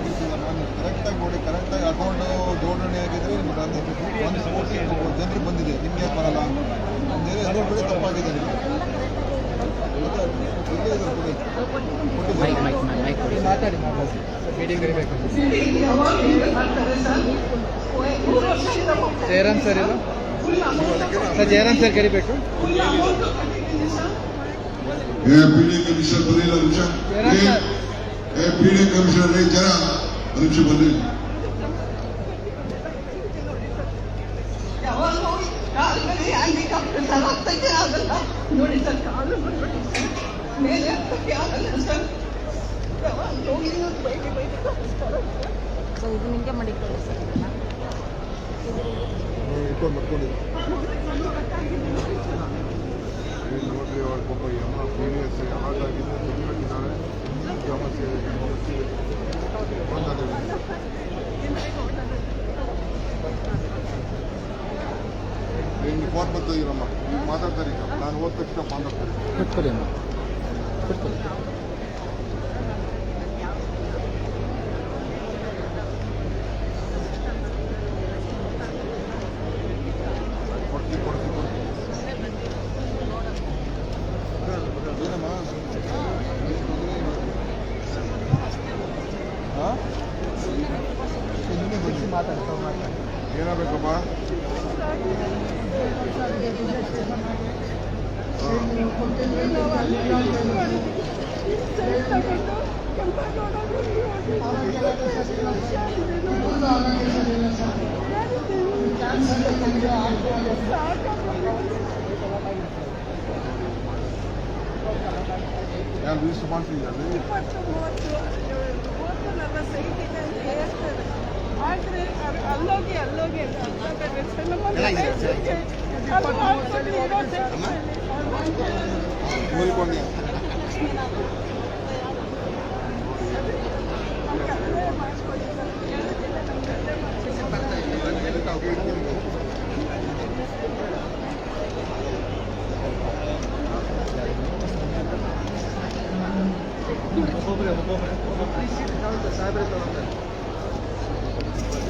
ನಾನು ಕರೆಕ್ಟಾಗಿ ನೋಡಿ ಕರೆಕ್ಟಾಗಿ ಅಕೌಂಟ್ ಜೋಡಣೆ ಆಗಿದ್ರೆ ನಿಮ್ಗೆ ಅದು ಒಂದು ಕೋಟಿ ಜನರಿಗೆ ಬಂದಿದೆ ನಿಮ್ಗೆ ಯಾಕೆ ಬರಲ್ಲ? ಅಂದರೆ ಅದು ತಪ್ಪಾಗಿದೆ. ನಿಮಗೆ ಇಲ್ಲೇ ಕೊಡಿ. ಮಾತಾಡಿ ಜಯರಾಮ್ ಸರ್ ಇಲ್ಲ? ಸರ್ ಜಯರಾಮ್ ಸರ್ ಕರಿಬೇಕು. ಜಯರಾಮ್ ಪೀಡೆ ಕಮಿಷನರ್ ಬರಲಿಲ್ಲ ನಿಮಿಷ ಏ ಪೀಡೆ ಕಮಿಷನರ್ ರೇ ಜನ ಒಂದು ನಿಮಿಷ ಬನ್ನಿ ಯಾವಾಗ ಹೋಗಿ ಕಾಲಲ್ಲಿ ಹ್ಯಾಂಡಿಕ್ಯಾಪ್ಟ್ ಸರ್ ಹತ್ತಕ್ಕೆ ಆಗಲ್ಲ ನೋಡಿ ಸರ್ ಕಾಲು ನೋಡಿ ಮೇಲೆ ಹತ್ತಕ್ಕೆ ಆಗಲ್ಲ ಸರ್ ಯಾವಾಗ ಹೋಗಿ ಇವತ್ತು ಬೈಕ್ ಬೈಕ್ ಕಳಿಸ್ತಾರೆ ಸೊ ಇದು ನಿಮಗೆ ಮಡಿಕೊಳ್ಳಿ ಸರ್ ಇದನ್ನ ಇಟ್ಕೊಂಡು ಬರ್ಕೊಂಡಿದ್ದೆ ಇಲ್ಲಿ ನೋಡ್ರಿ ಅವ್ರ ಪಾಪ ಎಲ್ಲ ಪೀರಿಯಡ್ಸ್ ಯಾವಾಗಾಗಿದೆ ನಿಮ್ಗೆ ಫೋನ್ ಬರ್ತಾ ಇದೀರಮ್ಮ ನೀವು ಮಾತಾಡ್ತಾರೆ ನಾನು ಹೋದ ತಕ್ಷಣ ಮಾತಾಡ್ತಾರೆ ಕೊಡ್ತಾರೆ ಅಮ್ಮ ಏನಾಗಬೇಕಮ್ಮ ಯಾರು ರಿಜಿಸ್ಟರ್ ಮಾಡ್ತಿದ್ದಾರೆ? ಇಪ್ಪತ್ತು ಮೂವತ್ತು ಮೂವತ್ತು ನಲವತ್ತು ಇದೆ ಅಂತ ಹೇಳ್ತಾರೆ ಆದರೆ ಅದು ಅಲ್ಲೋಗಿ ಅಲ್ಲೋಗಿ ಅಂತ ಅಂತಾರೆ ಸರ್ ನಮ್ಮ ಮನೆಗೆ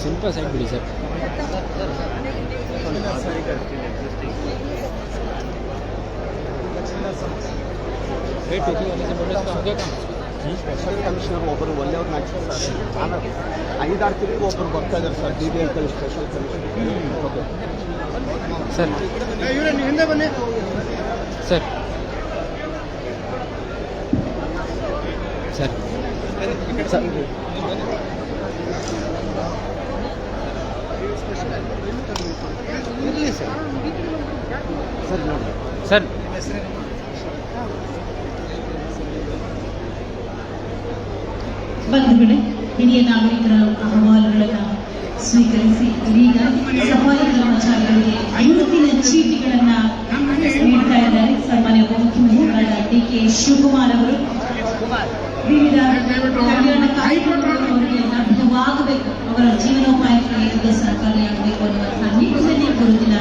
ಸ್ವಲ್ಪ ಸೈಡ್ ಬಿಡಿ ಸರ್ ವೇಟ್ ಹೋಗಿ ಅಲ್ಲಿ बोले तो हो गया काम ಸ್ಪೆಷಲ್ ಕಮಿಷನರ್ ಒಬ್ಬರು ಒಳ್ಳೆಯವ್ರನ್ನ ಹಾಕ್ಸಿ ಸರ್ ನಾನು ಐದಾರು ತಿರುಗಿ ಒಬ್ಬರು ಬರ್ತಾ ಇದ್ದಾರೆ ಸರ್ ಡಿ ಬಿ ಎಲ್ ಕಲಿ ಸ್ಪೆಷಲ್ ಕಮಿಷನರ್ ಓಕೆ ಸರ್ ಇವರೇ ನೀವು ಹಿಂದೆ ಬನ್ನಿ ಸರ್ ಸರ್ ಸರ್ sir ಬಂಧುಗಳೇ ಹಿರಿಯ ನಾಗರಿಕರ ಅಹವಾಲುಗಳನ್ನು ಸ್ವೀಕರಿಸಿ ಇದೀಗ ಸಫಾಯಿ ಕರ್ಮಚಾರಿಗಳಿಗೆ ಗುರುತಿನ ಚೀಟಿಗಳನ್ನ ನೀಡ್ತಾ ಇದ್ದಾರೆ. ಸನ್ಮಾನ್ಯ ಉಪಮುಖ್ಯಮಂತ್ರಿಗಳಾದ ಡಿ ಕೆ ಶಿವಕುಮಾರ್ ಅವರು. ವಿವಿಧ ಕಲ್ಯಾಣ ಕಾರ್ಯಕ್ರಮಗಳು ಅವರಿಗೆ ಲಭ್ಯವಾಗಬೇಕು. ಅವರ ಜೀವನೋಪಾಯಕ್ಕೆ ಸರ್ಕಾರಿಯಾಗಬೇಕು ಅನ್ನುವಂತಹ ನಿಟ್ಟಿನಲ್ಲಿ ಗುರುತಿನ